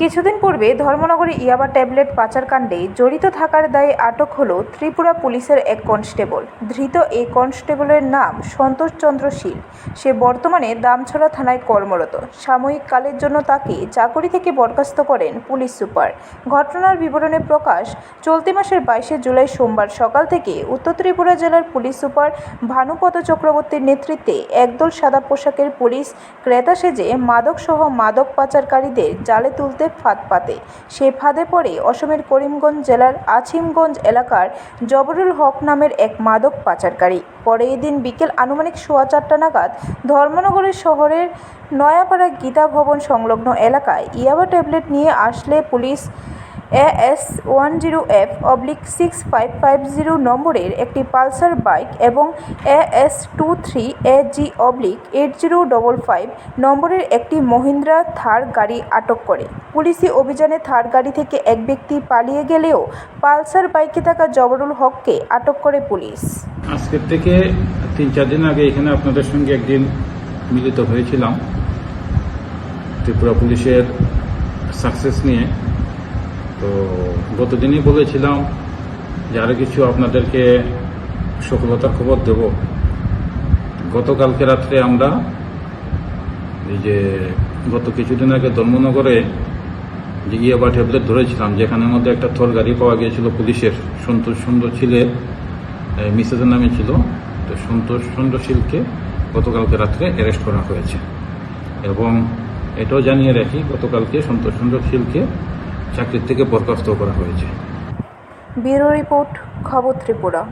কিছুদিন পূর্বে ধর্মনগরে ইয়াবা ট্যাবলেট পাচারকাণ্ডে জড়িত থাকার দায়ে আটক হল ত্রিপুরা পুলিশের এক কনস্টেবল। ধৃত এই কনস্টেবলের নাম সন্তোষ চন্দ্র শীল। সে বর্তমানে দামছড়া থানায় কর্মরত। সাময়িক কালের জন্য তাকে চাকরি থেকে বরখাস্ত করেন পুলিশ সুপার। ঘটনার বিবরণে প্রকাশ, চলতি মাসের বাইশে জুলাই সোমবার সকাল থেকে উত্তর ত্রিপুরা জেলার পুলিশ সুপার ভানুপদ চক্রবর্তীর নেতৃত্বে একদল সাদা পোশাকের পুলিশ ক্রেতা সেজে মাদকসহ মাদক পাচারকারীদের জালে তুলতে ফাঁদ পাতে। সেই ফাঁদে পড়ে অসমের করিমগঞ্জ জেলার আছিমগঞ্জ এলাকার জবরুল হক নামের এক মাদক পাচারকারী। পরে এদিন বিকেল আনুমানিক সোয়া চারটা নাগাদ ধর্মনগরের শহরের নয়াপাড়া গীতা ভবন সংলগ্ন এলাকায় ইয়াবা ট্যাবলেট নিয়ে আসলে police AS one zero F oblique six five five zero নম্বরের একটি পালসার বাইক এবং AS two three A G oblique eight zero double five নম্বরের একটি মহিন্দ্রা থার গাড়ি আটক করে। পুলিশি অভিযানে থার গাড়ি থেকে এক ব্যক্তি পালিয়ে গেলেও পালসার বাইকে থাকা জবরুল হককে আটক করে পুলিশ। আজকের থেকে তিন চার দিন আগে এখানে আপনাদের সঙ্গে একদিন মিলিত হয়েছিলাম। ত্রিপুরা পুলিশের সাকসেস নিয়ে। তো গতদিনই বলেছিলাম যে আরও কিছু আপনাদেরকে সফলতার খবর দেব। গতকালকে রাত্রে আমরা এই যে গত কিছুদিন আগে ধর্মনগরে যে ইয়াবা ট্যাবলেট ধরেছিলাম, যেখানের মধ্যে একটা থর গাড়ি পাওয়া গিয়েছিল পুলিশের, সন্তোষ সুন্দর ছিলের মিসেজের নামে ছিল। তো সন্তোষ চন্দ্রশীলকে গতকালকে রাত্রে অ্যারেস্ট করা হয়েছে। এবং এটাও জানিয়ে রাখি, গতকালকে সন্তোষ চন্দ্রশীলকে চাকরির থেকে বরখাস্ত করা হয়েছে। ব্যুরো রিপোর্ট খবর ত্রিপুরা।